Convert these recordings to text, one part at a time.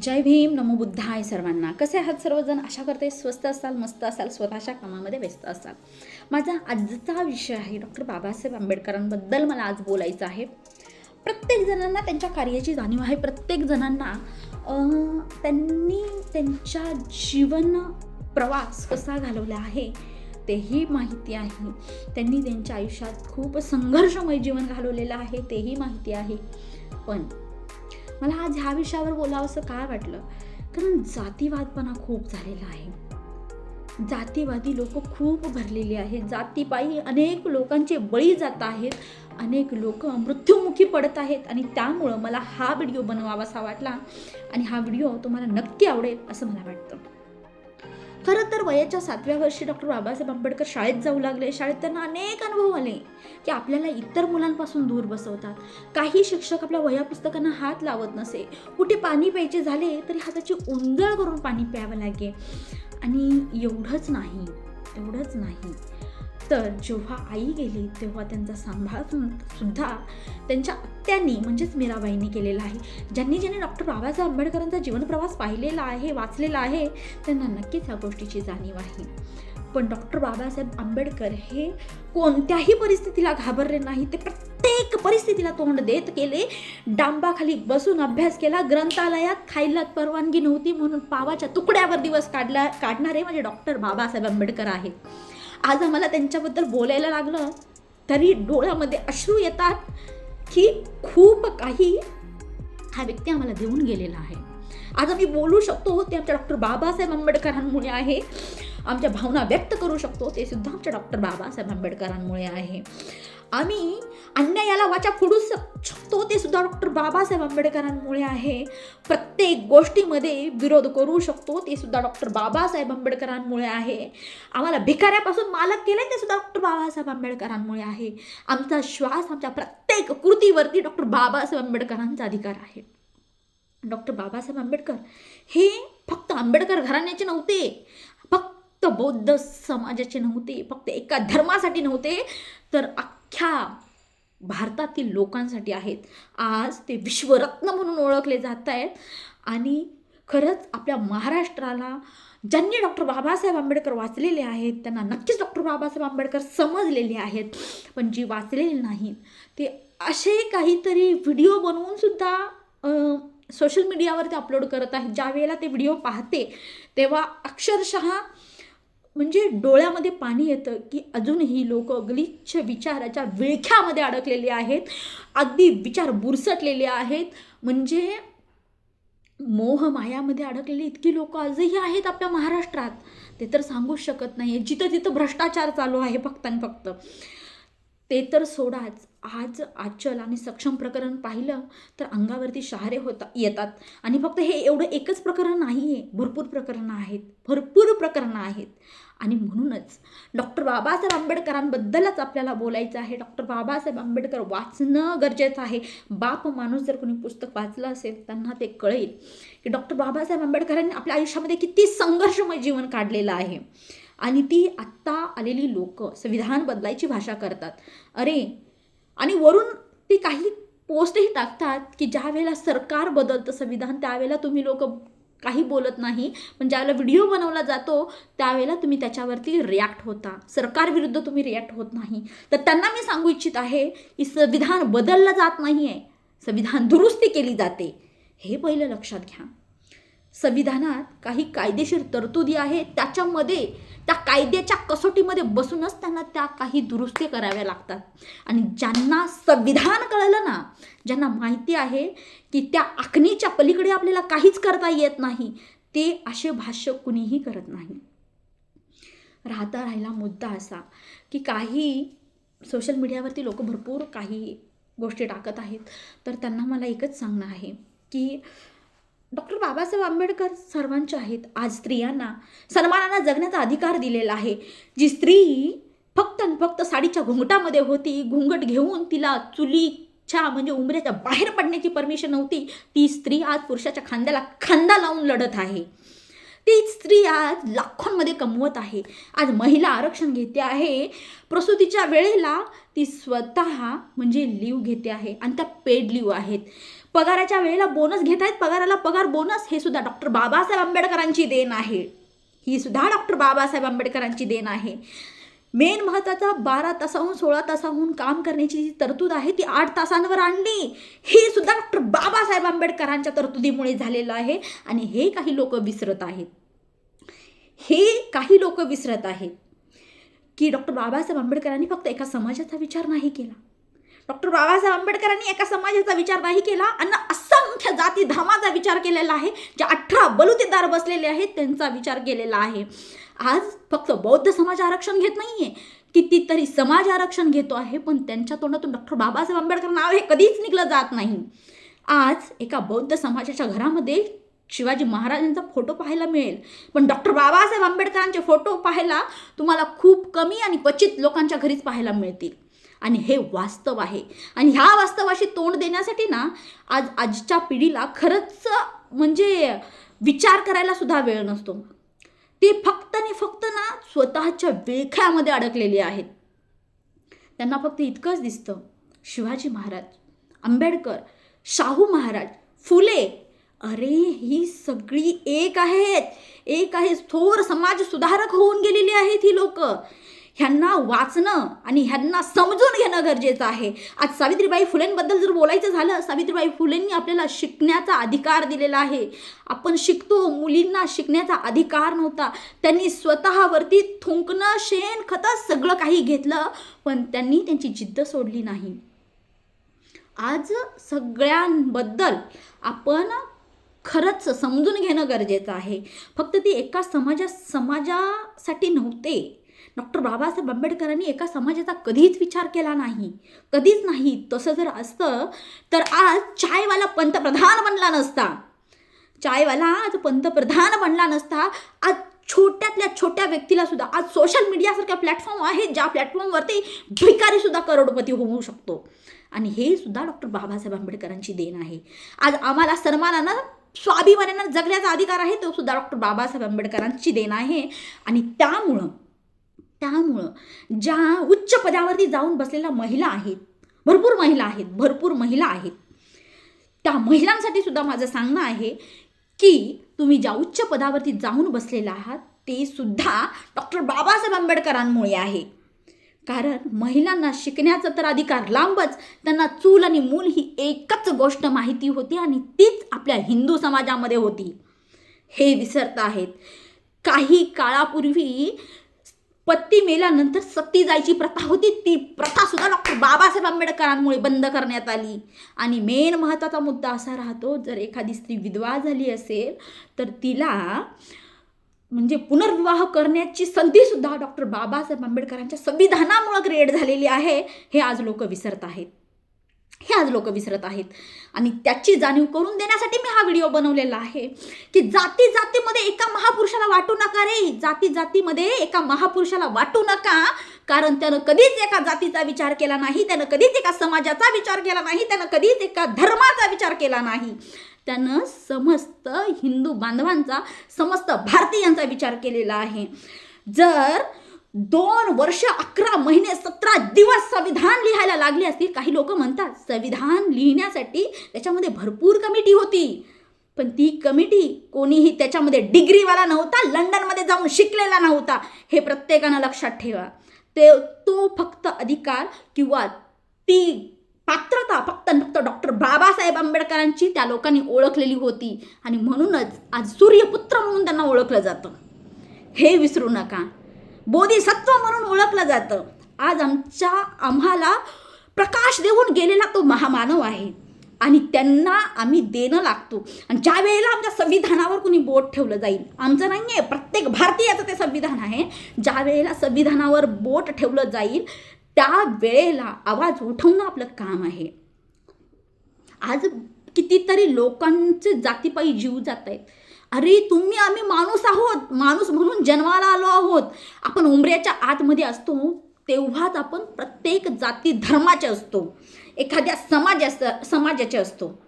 जय भीम नमो बुद्धाय सर्वांना. कसे आहात सर्वजण? आशा करते स्वस्त असाल मस्त असाल स्वतःच्या कामामध्ये व्यस्त असाल. माझा आजचा विषय आहे डॉक्टर बाबासाहेब आंबेडकरांबद्दल मला आज बोलायचं आहे. प्रत्येक जणांना त्यांच्या कार्याची जाणीव आहे. प्रत्येक जणांना त्यांनी त्यांच्या जीवन प्रवास कसा घालवला आहे तेही माहिती आहे. त्यांनी त्यांच्या आयुष्यात खूप संघर्षमय जीवन घालवलेलं आहे तेही माहिती आहे. पण मला आज ह्या विषयावर बोलावं असं काय वाटलं? कारण जातीवादपणा खूप झालेला आहे. जातीवादी लोक खूप भरलेली आहेत. जातीपायी अनेक लोकांचे बळी जात आहेत. अनेक लोक मृत्युमुखी पडत आहेत. आणि त्यामुळं मला हा व्हिडिओ बनवावासा वाटला. आणि हा व्हिडिओ तुम्हाला नक्की आवडेल असं मला वाटतं. खरं तर वयाच्या सातव्या वर्षी डॉक्टर बाबासाहेब आंबेडकर शाळेत जाऊ लागले. शाळेत त्यांना अनेक अनुभव आले की आपल्याला इतर मुलांपासून दूर बसवतात. काही शिक्षक आपल्या वया पुस्तकांना हात लावत नसे. कुठे पाणी प्यायचे झाले तरी हाताची उंजळ करून पाणी प्यावं लागे. आणि एवढंच नाही एवढंच नाही. तर जेव्हा आई गेली तेव्हा त्यांचा सांभाळ सुद्धा त्यांच्या आत्यांनी म्हणजेच मीराबाईंनी केलेला आहे. ज्यांनी ज्यांनी डॉक्टर बाबासाहेब आंबेडकरांचा जीवनप्रवास पाहिलेला आहे वाचलेला आहे त्यांना नक्कीच ह्या गोष्टीची जाणीव आहे. पण डॉक्टर बाबासाहेब आंबेडकर हे कोणत्याही परिस्थितीला घाबरले नाही ते प्रत्येक परिस्थितीला तोंड देत गेले. डांबाखाली बसून अभ्यास केला. ग्रंथालयात खायला परवानगी नव्हती म्हणून पावाच्या तुकड्यावर दिवस काढला काढणारे म्हणजे डॉक्टर बाबासाहेब आंबेडकर आहेत. आज आम्हाला त्यांच्याबद्दल बोलायला लागलं तरी डोळ्यामध्ये अश्रू येतात की खूप काही हा व्यक्ती आम्हाला देऊन गेलेला आहे. आज आम्ही बोलू शकतो ते आमच्या डॉक्टर बाबासाहेब आंबेडकरांमुळे आहे. आमच्या भावना व्यक्त करू शकतो ते सुद्धा आमच्या डॉक्टर बाबासाहेब आंबेडकरांमुळे आहे. आम्ही अन्यायाला वाचा फोडू शकतो ते सुद्धा डॉक्टर बाबासाहेब आंबेडकरांमुळे आहे. प्रत्येक गोष्टीमध्ये विरोध करू शकतो ते सुद्धा डॉक्टर बाबासाहेब आंबेडकरांमुळे आहे. आम्हाला भिकाऱ्यापासून मालक केलं ते सुद्धा डॉक्टर बाबासाहेब आंबेडकरांमुळे आहे. आमचा श्वास आमच्या प्रत्येक कृतीवरती डॉक्टर बाबासाहेब आंबेडकरांचा अधिकार आहे. डॉक्टर बाबासाहेब आंबेडकर हे फक्त आंबेडकर घराण्याचे नव्हते. फक्त बौद्ध समाजाचे नव्हते. फक्त एका धर्मासाठी नव्हते. तर अख्ख्या भारतातील लोकांसाठी आहेत. आज ते विश्वरत्न म्हणून ओळखले जात आहेत आणि खरंच आपल्या महाराष्ट्राला ज्यांनी डॉक्टर बाबासाहेब आंबेडकर वाचलेले आहेत त्यांना नक्कीच डॉक्टर बाबासाहेब आंबेडकर समजलेले आहेत. पण जी वाचलेली नाहीत ते असे काहीतरी व्हिडिओ बनवूनसुद्धा सोशल मीडियावरती अपलोड करत आहेत. ज्या वेळेला ते व्हिडिओ पाहते तेव्हा अक्षरशः म्हणजे डोळ्यामध्ये पाणी येतं की अजूनही लोक गलिच्छ विचाराच्या विळख्यामध्ये अडकलेले आहेत. अगदी विचार बुरसटलेले आहेत. म्हणजे मोह मायामध्ये अडकलेली इतकी लोक आजही आहेत आपल्या महाराष्ट्रात. ते तर सांगूच शकत नाही जिथं तिथं भ्रष्टाचार चालू आहे फक्त आणि फक्त. ते तर सोडाच. आज आचल आणि सक्षम प्रकरण पाहिलं तर अंगावरती शहारे होता येतात. आणि फक्त हे एवढं एकच प्रकरण नाही आहे भरपूर प्रकरणं आहेत. भरपूर प्रकरणं आहेत. आणि म्हणूनच डॉक्टर बाबासाहेब आंबेडकरांबद्दलच आपल्याला बोलायचं आहे. डॉक्टर बाबासाहेब आंबेडकर वाचणं गरजेचं आहे. बाप माणूस जर कोणी पुस्तक वाचलं असेल त्यांना ते कळेल की डॉक्टर बाबासाहेब आंबेडकरांनी आपल्या आयुष्यामध्ये किती संघर्षमय जीवन काढलेलं आहे. आणि ती आत्ता आलेली लोक संविधान बदलायची भाषा करतात. अरे आणि वरून ती काही पोस्टही टाकतात की ज्या वेळेला सरकार बदलतं संविधान त्यावेळेला तुम्ही लोक काही बोलत नाही. पण ज्यावेळेला व्हिडिओ बनवला जातो त्यावेळेला तुम्ही त्याच्यावरती रिॲक्ट होता. सरकारविरुद्ध तुम्ही रिॲक्ट होत नाही. तर त्यांना मी सांगू इच्छित आहे की संविधान बदललं जात नाही आहे संविधान दुरुस्ती केली जाते. हे पहिलं लक्षात घ्या. संविधानात काही कायदेशीर तरतुदी आहेत त्याच्यामध्ये त्या कायद्याच्या कसोटीमध्ये बसूनच त्यांना त्या काही दुरुस्ती कराव्या लागतात. आणि ज्यांना संविधान कळलं ना ज्यांना माहिती आहे की त्या आखणीच्या पलीकडे आपल्याला काहीच करता येत नाही ते असे भाष्य कुणीही करत नाही. राहता राहिला मुद्दा असा की काही सोशल मीडियावरती लोक भरपूर काही गोष्टी टाकत आहेत. तर त्यांना मला एकच सांगणं आहे की डॉक्टर बाबासाहेब आंबेडकर सर्वांचे आहेत. आज स्त्रियांना सन्मानानं जगण्याचा अधिकार दिलेला आहे. जी स्त्री फक्त आणि फक्त साडीच्या घुंगटामध्ये होती घुंगट घेऊन तिला चुलीच्या म्हणजे उंबऱ्याच्या बाहेर पडण्याची परमिशन नव्हती ती स्त्री आज पुरुषाच्या खांद्याला खांदा लावून लढत आहे. ती स्त्री आज लाखोंमध्ये कमवत आहे. आज महिला आरक्षण घेते आहे. प्रसूतीच्या वेळेला ती स्वतः म्हणजे लीव घेते आहे. आणि त्या पेड लीव आहेत. पगाराच्या वेळेला बोनस घेत आहेत. पगाराला पगार बोनस हे सुद्धा डॉक्टर बाबासाहेब आंबेडकरांची देण आहे. ही सुद्धा डॉक्टर बाबासाहेब आंबेडकरांची देण आहे. मेन महत्त्वाचा बारा तासाहून सोळा तासाहून काम करण्याची जी तरतूद आहे ती आठ तासांवर आणली. ही सुद्धा डॉक्टर बाबासाहेब आंबेडकरांच्या तरतुदीमुळे झालेलं आहे आणि हे काही लोक विसरत आहेत. हे काही लोक विसरत आहेत. की डॉक्टर बाबासाहेब आंबेडकरांनी फक्त एका समाजाचा विचार नाही केला. डॉक्टर बाबासाहेब आंबेडकरांनी एका समाजाचा विचार नाही केला आणि असंख्य जाती धामाचा विचार केलेला आहे. जे अठरा बलुतेदार बसलेले आहेत त्यांचा विचार केलेला आहे. आज फक्त बौद्ध समाज आरक्षण घेत नाहीये. कितीतरी समाज आरक्षण घेतो आहे पण त्यांच्या तोंडातून डॉक्टर बाबासाहेब आंबेडकर नाव हे कधीच निघलं जात नाही. आज एका बौद्ध समाजाच्या घरामध्ये शिवाजी महाराजांचा फोटो पाहायला मिळेल. पण डॉक्टर बाबासाहेब आंबेडकरांचे फोटो पाहायला तुम्हाला खूप कमी आणि क्वचित लोकांच्या घरीच पाहायला मिळतील. आणि हे वास्तव आहे. आणि ह्या वास्तवाशी तोंड देण्यासाठी ना आज आजच्या पिढीला खरंच म्हणजे विचार करायला सुद्धा वेळ नसतो. ती फक्त आणि फक्त ना स्वतःच्या विळख्यामध्ये अडकलेली आहेत. त्यांना फक्त इतकंच दिसतं. शिवाजी महाराज आंबेडकर शाहू महाराज फुले. अरे ही सगळी एक आहेत. एक आहे थोर समाज सुधारक होऊन गेलेली आहेत ही लोक. ह्यांना वाचणं आणि ह्यांना समजून घेणं गरजेचं आहे. आज सावित्रीबाई फुलेंबद्दल जर बोलायचं झालं सावित्रीबाई फुलेंनी आपल्याला शिकण्याचा अधिकार दिलेला आहे. आपण शिकतो मुलींना शिकण्याचा अधिकार नव्हता. त्यांनी स्वतःवरती थुंकणं शेण खतं सगळं काही घेतलं पण त्यांनी त्यांची जिद्द सोडली नाही. आज सगळ्यांबद्दल आपण खरंच समजून घेणं गरजेचं आहे. फक्त ती एका समाजा समाजासाठी नव्हते. डॉक्टर बाबासाहेब आंबेडकरांनी एका समाजाचा कधीच विचार केला नाही कधीच नाही. तसं जर असतं तर आज चायवाला पंतप्रधान बनला नसता. चायवाला आज पंतप्रधान बनला नसता. आज छोट्यातल्या छोट्या व्यक्तीला सुद्धा आज सोशल मीडियासारख्या प्लॅटफॉर्म आहेत ज्या प्लॅटफॉर्मवरती भिकारी सुद्धा करोडपती होऊ शकतो. आणि हे सुद्धा डॉक्टर बाबासाहेब आंबेडकरांची देण आहे. आज आम्हाला सन्मानानं स्वाभिमानानं जगण्याचा अधिकार आहे तो सुद्धा डॉक्टर बाबासाहेब आंबेडकरांची देण आहे. आणि त्यामुळं त्यामुळं ज्या उच्च पदावरती जाऊन बसलेल्या महिला आहेत भरपूर महिला आहेत भरपूर महिला आहेत त्या महिलांसाठी सुद्धा माझं सांगणं आहे की तुम्ही ज्या उच्च पदावरती जाऊन बसलेला आहात ते सुद्धा डॉक्टर बाबासाहेब आंबेडकरांमुळे आहे. कारण महिलांना शिकण्याचा तर अधिकार लांबच त्यांना चूल आणि मूल ही एकच गोष्ट माहिती होती आणि तीच आपल्या हिंदू समाजामध्ये होती. हे विसरत आहेत. काही काळापूर्वी पत्ती मेल्यानंतर सत्ती जायची प्रथा होती. ती प्रथा सुद्धा डॉक्टर बाबासाहेब आंबेडकरांमुळे बंद करण्यात आली. आणि मेन महत्त्वाचा मुद्दा असा राहतो जर एखादी स्त्री विधवा झाली असेल तर तिला म्हणजे पुनर्विवाह करण्याची संधीसुद्धा डॉक्टर बाबासाहेब आंबेडकरांच्या संविधानामुळं क्रिएट झालेली आहे हे आज लोक विसरत आहेत. हे आज लोक विसरत आहेत. आणि त्याची जाणीव करून देण्यासाठी मी हा व्हिडिओ बनवलेला आहे. की जाती जातीमध्ये एका महापुरुषाला वाटू नका रे. जाती जातीमध्ये एका महापुरुषाला वाटू नका. कारण त्यानं कधीच एका जातीचा विचार केला नाही त्यानं कधीच एका समाजाचा विचार केला नाही त्यानं कधीच एका धर्माचा विचार केला नाही. त्यानं समस्त हिंदू बांधवांचा समस्त भारतीयांचा विचार केलेला आहे. जर दोन वर्ष अकरा महिने सतरा दिवस संविधान लिहायला लागले असतील. काही लोक म्हणतात संविधान लिहिण्यासाठी त्याच्यामध्ये भरपूर कमिटी होती. पण ती कमिटी कोणीही त्याच्यामध्ये डिग्रीवाला नव्हता लंडनमध्ये जाऊन शिकलेला नव्हता. हे प्रत्येकानं लक्षात ठेवा. ते तो फक्त अधिकार किंवा ती पात्रता फक्त फक्त डॉक्टर बाबासाहेब आंबेडकरांची त्या लोकांनी ओळखलेली होती. आणि म्हणूनच आज सूर्यपुत्र म्हणून त्यांना ओळखलं जातं. हे विसरू नका. बोधिसत्व म्हणून ओळखलं जातं. आज आमच्या आम्हाला प्रकाश देऊन गेलेला तो महामानव आहे. आणि त्यांना आम्ही देणं लागतो. आणि ज्या वेळेला आमच्या संविधानावर कुणी बोट ठेवलं जाईल आमचं नाही आहे प्रत्येक भारतीयाचं ते संविधान आहे. ज्या वेळेला संविधानावर बोट ठेवलं जाईल त्या वेळेला आवाज उठवणं आपलं काम आहे. आज कितीतरी लोकांचे जातीपायी जीव जात आहेत. अरे तुम्ही आम्ही माणूस आहोत. माणूस म्हणून जन्माला आलो आहोत. आपण उमऱ्याच्या आतमध्ये असतो तेव्हाच आपण प्रत्येक जाती धर्माचे असतो. एखाद्या समाजा समाजाचे असतो.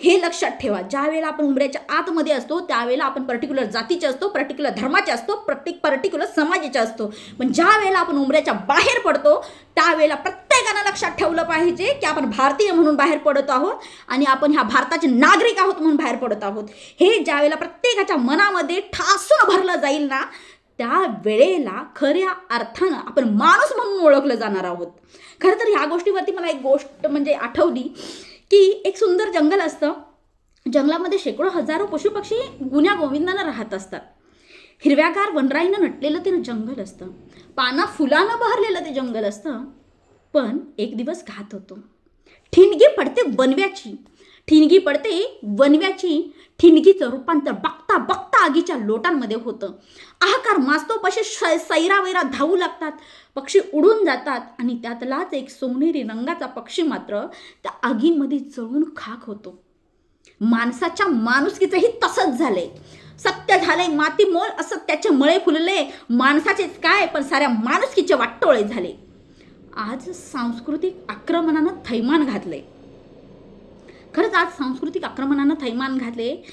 हे लक्षात ठेवा. ज्या वेळेला आपण उमऱ्याच्या आतमध्ये असतो त्यावेळेला आपण पर्टिक्युलर जातीचे असतो पर्टिक्युलर धर्माचे असतो प्रत्येक पर्टिक्युलर समाजाचे असतो. पण ज्या वेळेला आपण उमऱ्याच्या बाहेर पडतो त्यावेळेला प्रत्येकानं लक्षात ठेवलं पाहिजे की आपण भारतीय म्हणून बाहेर पडत आहोत आणि आपण ह्या भारताचे नागरिक आहोत म्हणून बाहेर पडत आहोत. हे ज्या वेळेला प्रत्येकाच्या मनामध्ये ठासून भरलं जाईल ना त्या वेळेला खऱ्या अर्थानं आपण माणूस म्हणून ओळखलं जाणार आहोत. खरं तर ह्या गोष्टीवरती मला एक गोष्ट म्हणजे आठवली. की एक सुंदर जंगल असतं. जंगलामध्ये शेकडो हजारो पशुपक्षी गुन्ह्या गोविंदानं राहत असतात. हिरव्यागार वनराईनं नटलेलं ते जंगल असतं. पाना फुलानं बहरलेलं ते जंगल असतं. पण एक दिवस घात होतो. ठिणगी पडते वनव्याची. ठिणगी पडते वनव्याची. ठिणगीचं रूपांतर बघता बघता आगीच्या लोटांमध्ये होतं. आहाकार माजतो पक्षी सैरावैरा सैरा वैरा धावू लागतात. पक्षी उडून जातात आणि त्यातलाच एक सोनेरी रंगाचा पक्षी मात्र त्या आगीमध्ये जळून खाक होतो. माणसाच्या माणुसकीचंही तसंच झालंय. सत्य झाले माती मोल असं त्याचे मळे फुलले. माणसाचेच काय पण साऱ्या माणुसकीचे वाटोळे झाले. आज सांस्कृतिक आक्रमणानं थैमान घातले खरंच आज सांस्कृतिक आक्रमणानं थैमान घातले.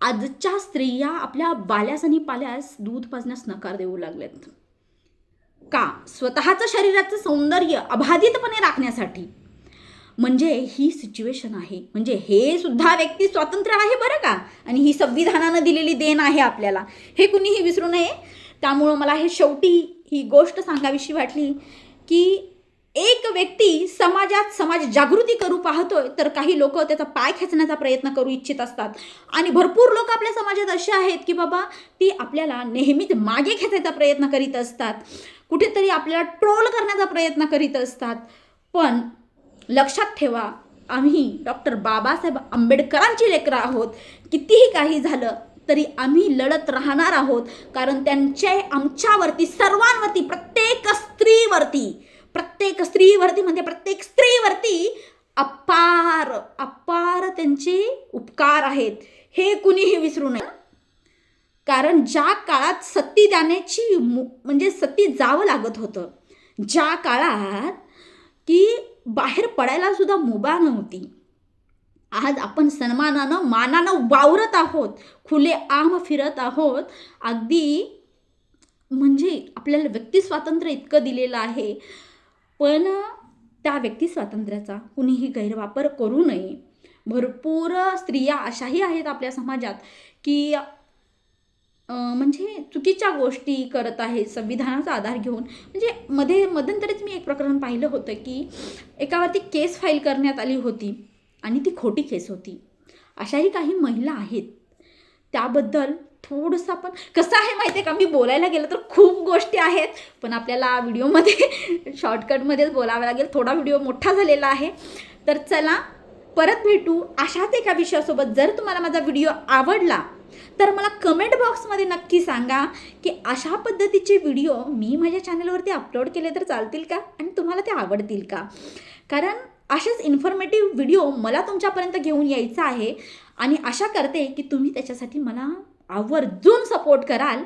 आजच्या स्त्रिया आपल्या बाल्यास आणि पाल्यास दूध पाजण्यास नकार देऊ लागल्यात का? स्वतःचं शरीराचं सौंदर्य अबाधितपणे राखण्यासाठी. म्हणजे ही सिच्युएशन आहे. म्हणजे हे सुद्धा व्यक्ती स्वातंत्र्य आहे बरं का? आणि ही संविधानानं दिलेली देण आहे आपल्याला. हे कुणीही विसरू नये. त्यामुळं मला हे शेवटी ही गोष्ट सांगावीशी वाटली की एक व्यक्ती समाजात समाज जागृती करू पाहतोय तर काही लोक त्याचा पाय खेचण्याचा प्रयत्न करू इच्छित असतात. आणि भरपूर लोक आपल्या समाजात असे आहेत की बाबा ती आपल्याला नेहमीच मागे खेचायचा प्रयत्न करीत असतात. कुठेतरी आपल्याला ट्रोल करण्याचा प्रयत्न करीत असतात. पण लक्षात ठेवा आम्ही डॉक्टर बाबासाहेब आंबेडकरांची लेकरं आहोत. कितीही काही झालं तरी आम्ही लढत राहणार आहोत. कारण त्यांचे आमच्यावरती सर्वांवरती प्रत्येक स्त्रीवरती प्रत्येक स्त्रीवरती म्हणजे प्रत्येक स्त्रीवरती अपार अपार त्यांचे उपकार आहेत. हे कुणीही विसरू नये. कारण ज्या काळात सती जाण्याची मु म्हणजे सती जावं लागत होतं ज्या काळात की बाहेर पडायला सुद्धा मुभा नव्हती. आज आपण सन्मानानं मानानं वावरत आहोत खुले आम फिरत आहोत. अगदी म्हणजे आपल्याला व्यक्ती स्वातंत्र्य इतकं दिलेलं आहे. पण त्या व्यक्ती स्वातंत्र्याचा कुणीही गैरवापर करू नये. भरपूर स्त्रिया अशाही आहेत आपल्या समाजात की म्हणजे चुकीच्या गोष्टी करत आहेत संविधानाचा आधार घेऊन. म्हणजे मध्ये मध्यंतरीच मी एक प्रकरण पाहिलं होतं की एकावरती केस फाईल करण्यात आली होती आणि ती खोटी केस होती. अशाही काही महिला आहेत. त्याबद्दल थोडंसं आपण कसं आहे माहिती आहे का? मी बोलायला गेलं तर खूप गोष्टी आहेत. पण आपल्याला व्हिडिओमध्ये शॉर्टकटमध्येच बोलावं लागेल. थोडा व्हिडिओ मोठा झालेला आहे. तर चला परत भेटू अशाच एका विषयासोबत. जर तुम्हाला माझा व्हिडिओ आवडला तर मला कमेंट बॉक्समध्ये नक्की सांगा की अशा पद्धतीचे व्हिडिओ मी माझ्या चॅनलवरती अपलोड केले तर चालतील का? आणि तुम्हाला ते आवडतील का? कारण असेच इन्फॉर्मेटिव्ह व्हिडिओ मला तुमच्यापर्यंत घेऊन यायचा आहे. आणि आशा करते की तुम्ही त्याच्यासाठी मला आवर्जून सपोर्ट कराल.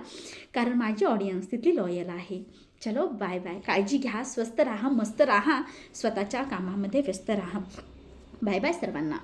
कारण माझी ऑडियन्स तिथली लॉयल आहे. चलो बाय बाय काळजी घ्या स्वस्त राहा मस्त राहा. स्वतःच्या कामामध्ये व्यस्त राहा. बाय बाय सर्वांना.